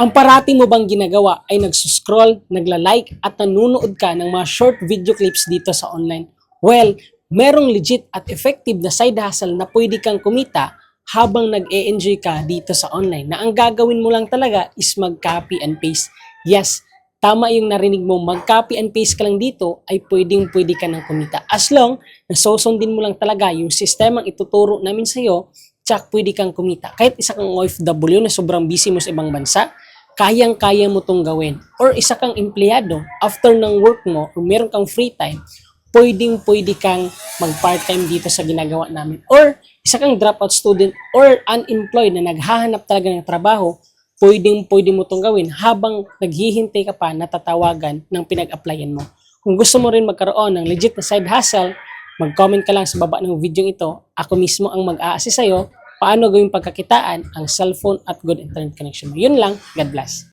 Ang parati mo bang ginagawa ay nagsuscroll, nagla-like at nanonood ka ng mga short video clips dito sa online? Well, merong legit at effective na side hustle na pwede kang kumita habang nag-e-enjoy ka dito sa online na ang gagawin mo lang talaga is mag-copy and paste. Yes, tama yung narinig mo, mag-copy and paste ka lang dito ay pwedeng pwede ka nang kumita. As long na susundin mo lang talaga yung sistemang ituturo namin sa'yo, tsak pwede kang kumita. Kahit isa kang OFW na sobrang busy mo sa ibang bansa, kayang-kaya mo tong gawin. Or isa kang empleyado, after ng work mo, or meron kang free time, pwedeng pwede kang mag-part-time dito sa ginagawa namin. Or isa kang dropout student or unemployed na naghahanap talaga ng trabaho, pwedeng pwede mo tong gawin habang naghihintay ka pa na tatawagan ng pinag-applyan mo. Kung gusto mo rin magkaroon ng legit na side hustle, mag-comment ka lang sa baba ng video ito. Ako mismo ang mag-a-assist sa'yo paano gawing pagkakitaan ang cellphone at good internet connection. Yun lang. God bless.